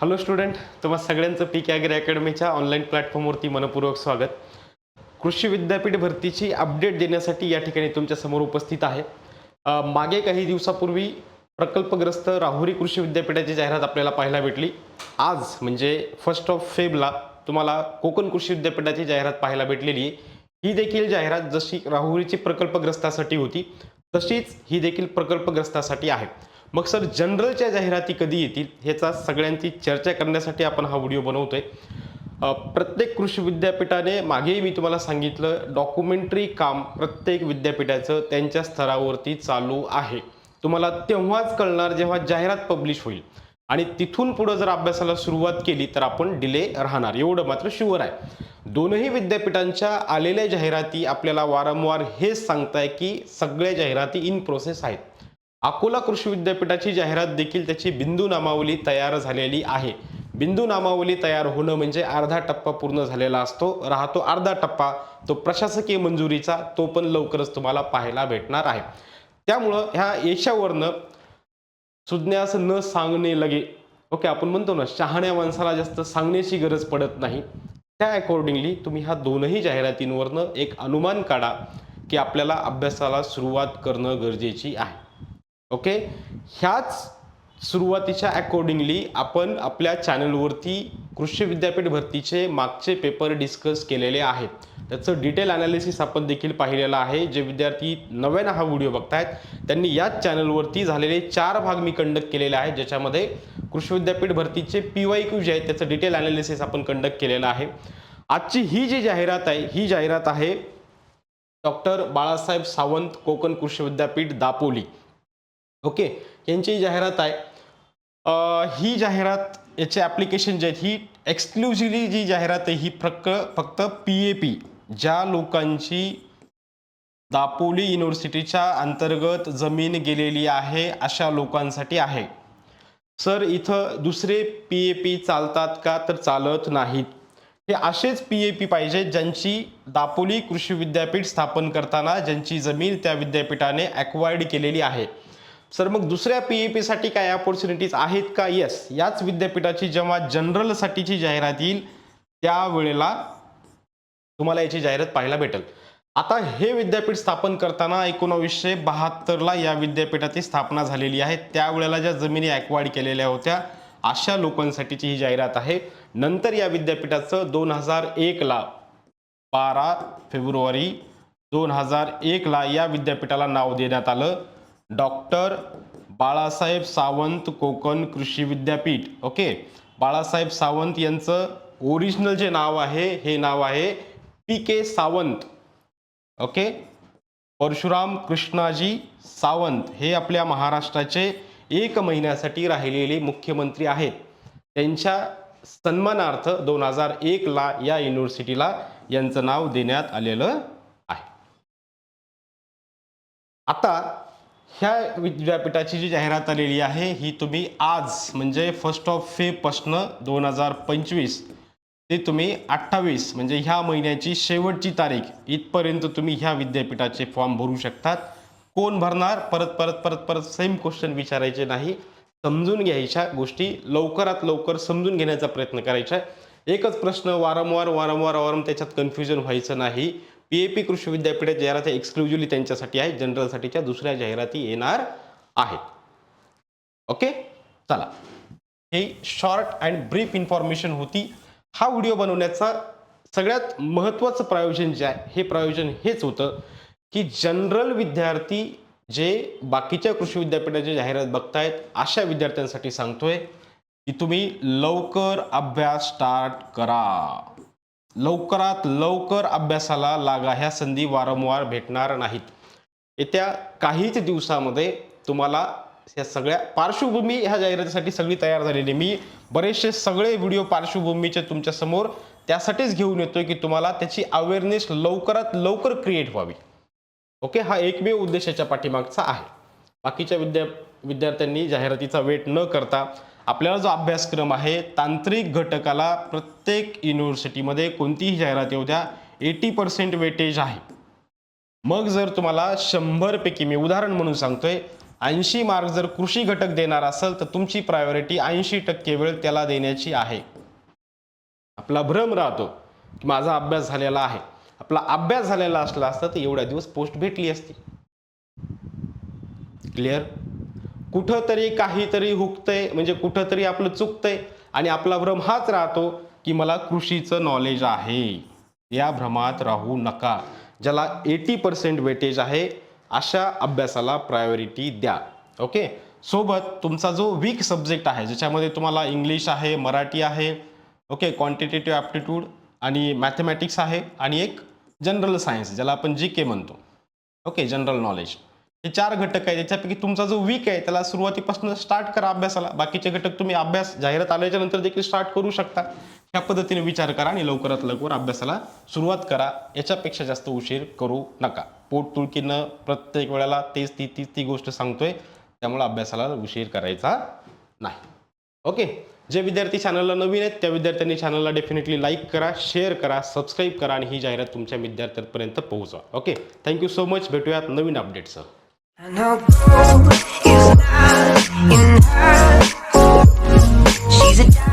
Hello student तुम्हा सगळ्यांचं पीक agree अकॅडमीच्या online प्लॅटफॉर्मवरती मनपूर्वक स्वागत. कृषी विद्यापीठ भरतीची अपडेट देण्यासाठी या ठिकाणी तुमच्यासमोर उपस्थित आहे. मागे काही दिवसापूर्वी प्रकल्पग्रस्त राहुरी कृषी विद्यापीठाची जाहिरात आपल्याला पाहायला भेटली. आज म्हणजे फर्स्ट ऑफ फेबला तुम्हाला कोकण कृषी विद्यापीठाची जाहिरात पाहायला भेटलेली आहे. ही देखील जाहिरात जशी राहुरीची प्रकल्पग्रस्तासाठी होती तशीच ही देखील प्रकल्पग्रस्तासाठी आहे. मग सर जनरलच्या जाहिराती कधी येतील ह्याचा सगळ्यांची चर्चा करण्यासाठी आपण हा व्हिडिओ बनवतोय. प्रत्येक कृषी विद्यापीठाने मागेही मी तुम्हाला सांगितलं डॉक्युमेंटरी काम प्रत्येक विद्यापीठाचं त्यांच्या स्तरावरती चालू आहे. तुम्हाला तेव्हाच कळणार जेव्हा जाहिरात पब्लिश होईल. आणि तिथून पुढं जर अभ्यासाला सुरुवात केली तर आपण डिले राहणार. एवढं मात्र शुअर आहे. दोनही विद्यापीठांच्या आलेल्या जाहिराती आपल्याला वारंवार हेच सांगताय की सगळ्या जाहिराती इन प्रोसेस आहेत. अकोला कृषी विद्यापीठाची जाहिरात देखील त्याची बिंदू नामावली तयार झालेली आहे. बिंदू नामावली तयार होणं म्हणजे अर्धा टप्पा पूर्ण झालेला असतो. राहतो अर्धा टप्पा. तो प्रशासकीय मंजुरीचा तो पण लवकरच तुम्हाला पाहायला भेटणार आहे. त्यामुळं ह्या यशावरनं सुज्ञास न सांगणे लगे ओके आपण म्हणतो ना शहाण्या माणसाला जास्त सांगण्याची गरज पडत नाही. त्या अकॉर्डिंगली तुम्ही ह्या दोनही जाहिरातींवरनं एक अनुमान काढा की आपल्याला अभ्यासाला सुरुवात करणं गरजेची आहे. ओके? ह्याच सुरुवातीच्या अकॉर्डिंगली आपण आपल्या चॅनलवरती कृषी विद्यापीठ भरतीचे मागचे पेपर डिस्कस केलेले आहेत. त्याचं डिटेल अनालिसिस आपण देखील पाहिलेलं आहे. जे विद्यार्थी नव्यानं हा व्हिडिओ बघतायत त्यांनी याच चॅनलवरती झालेले चार भाग मी कंडक्ट केलेले आहेत ज्याच्यामध्ये कृषी विद्यापीठ भरतीचे पी वाय क्यू जे आहेत त्याचं डिटेल अनालिसिस आपण कंडक्ट केलेलं आहे. आजची ही जी जाहिरात आहे ही जाहिरात आहे डॉक्टर बाळासाहेब सावंत कोकण कृषी विद्यापीठ दापोली. ओके? यांची जाहिरात आहे. ही जाहिरात याचे ॲप्लिकेशन जे आहेत ही एक्सक्लुझिव्हली जी जाहिरात आहे ही फक्त फक्त पी ए पी ज्या लोकांची दापोली युनिव्हर्सिटीच्या अंतर्गत जमीन गेलेली आहे अशा लोकांसाठी आहे. सर इथं दुसरे पी ए पी चालतात का? तर चालत नाहीत. हे असेच पी ए पी पाहिजे ज्यांची दापोली कृषी विद्यापीठ स्थापन करताना ज्यांची जमीन त्या विद्यापीठाने ॲक्वायर्ड केलेली आहे. सर मग दुसऱ्या पी ई पीसाठी काय ऑपॉर्च्युनिटीज आहेत का? येस याच विद्यापीठाची जेव्हा जनरलसाठीची जाहिरात येईल त्यावेळेला तुम्हाला याची जाहिरात पाहायला भेटेल. आता हे विद्यापीठ स्थापन करताना एकोणावीसशे बहात्तरला या विद्यापीठाची स्थापना झालेली आहे. त्यावेळेला ज्या जमिनी ॲक्वायर्ड केलेल्या होत्या अशा लोकांसाठीची ही जाहिरात आहे. नंतर या विद्यापीठाचं दोन हजार एकला बारा फेब्रुवारी दोन हजार एकला या विद्यापीठाला नाव देण्यात आलं. डॉक्टर बाळासाहेब सावंत कोकण कृषी विद्यापीठ. ओके? बाळासाहेब सावंत यांचं ओरिजिनल जे नाव आहे हे नाव आहे P K Sawant. Okay? Parshuram Krishnaji Sawant हे आपल्या महाराष्ट्राचे एक महिन्यासाठी राहिलेले मुख्यमंत्री आहेत. त्यांच्या सन्मानार्थ दोन हजार एकला या युनिव्हर्सिटीला यांचं नाव देण्यात आलेलं आहे. आता ह्या विद्यापीठाची जी जाहिरात आलेली आहे ही तुम्ही आज म्हणजे फर्स्ट ऑफ फेपासनं दोन हजार पंचवीस ते तुम्ही अठ्ठावीस म्हणजे ह्या महिन्याची शेवटची तारीख इथपर्यंत तुम्ही ह्या विद्यापीठाचे फॉर्म भरू शकतात. कोण भरणार? परत परत परत परत सेम क्वेश्चन विचारायचे नाही. समजून घ्यायच्या गोष्टी लवकरात लवकर समजून घेण्याचा प्रयत्न करायचा. एकच प्रश्न वारंवार वारंवार वारंवार त्याच्यात कन्फ्युजन व्हायचं नाही. पी ए पी कृषी विद्यापीठाच्या जाहिरात एक्सक्लुझिव्हली त्यांच्यासाठी आहे. जनरलसाठीच्या दुसऱ्या जाहिराती येणार आहेत. ओके चला. हे शॉर्ट अँड ब्रीफ इन्फॉर्मेशन होती. हा व्हिडिओ बनवण्याचा सगळ्यात महत्त्वाचं प्रयोजन जे आहे हे प्रयोजन हेच होतं की जनरल विद्यार्थी जे बाकीच्या कृषी विद्यापीठाची जाहिरात बघतायत अशा विद्यार्थ्यांसाठी सांगतोय की तुम्ही लवकर अभ्यास स्टार्ट करा. लवकरात लवकर अभ्यासाला लागा ह्या संधी वारंवार भेटणार नाहीत. येत्या काहीच दिवसामध्ये तुम्हाला या सगळ्या पार्श्वभूमी ह्या जाहिरातीसाठी सगळी तयार झालेली मी बरेचसे सगळे व्हिडिओ पार्श्वभूमीचे तुमच्यासमोर त्यासाठीच घेऊन येतोय की तुम्हाला त्याची अवेअरनेस लवकरात लवकर क्रिएट व्हावी. ओके? हा एकमेव उद्देशाच्या पाठीमागचा आहे. बाकीच्या विद्या विद्यार्थ्यांनी जाहिरातीचा वेट न करता आपल्याला जो अभ्यासक्रम आहे तांत्रिक घटकाला प्रत्येक युनिव्हर्सिटीमध्ये कोणतीही जाहिरात येऊ द्या एटी पर्सेंट वेटेज आहे. मग जर तुम्हाला शंभरपैकी मी उदाहरण म्हणून सांगतोय ऐंशी मार्क जर कृषी घटक देणार असेल तर तुमची प्रायोरिटी ऐंशी टक्के वेळ त्याला देण्याची आहे. आपला भ्रम राहतो की माझा अभ्यास झालेला आहे. आपला अभ्यास झालेला असला असता तर एवढ्या दिवस पोस्ट भेटली असती. क्लिअर कुठंतरी काहीतरी हुकतंय म्हणजे कुठंतरी आपलं चुकतंय आणि आपला भ्रम हाच राहतो की मला कृषीचं नॉलेज आहे. या भ्रमात राहू नका. ज्याला एटी पर्सेंट वेटेज आहे अशा अभ्यासाला प्रायोरिटी द्या. ओके सोबत तुमचा जो वीक सब्जेक्ट आहे ज्याच्यामध्ये तुम्हाला इंग्लिश आहे मराठी आहे ओके क्वांटिटेटिव्ह ॲप्टिट्यूड आणि मॅथमॅटिक्स आहे आणि एक जनरल सायन्स ज्याला आपण जी के म्हणतो. ओके जनरल नॉलेज हे चार घटक आहेत त्याच्यापैकी तुमचा जो वीक आहे त्याला सुरुवातीपासून स्टार्ट करा अभ्यासाला. बाकीचे घटक तुम्ही अभ्यास जाहिरात आल्याच्यानंतर देखील स्टार्ट करू शकता. ह्या पद्धतीने विचार करा आणि लवकरात लवकर अभ्यासाला सुरुवात करा. याच्यापेक्षा जास्त उशीर करू नका. पोट तुळकीनं प्रत्येक वेळेला तेच ती तीच ती गोष्ट सांगतोय. त्यामुळे अभ्यासाला उशीर करायचा नाही. ओके? जे विद्यार्थी चॅनलला नवीन आहेत त्या विद्यार्थ्यांनी चॅनलला डेफिनेटली लाईक करा शेअर करा सबस्क्राईब करा आणि ही जाहिरात तुमच्या विद्यार्थ्यांपर्यंत पोहोचवा. ओके? थँक्यू सो मच भेटूयात नवीन अपडेटसह And how gold is not enough. She's a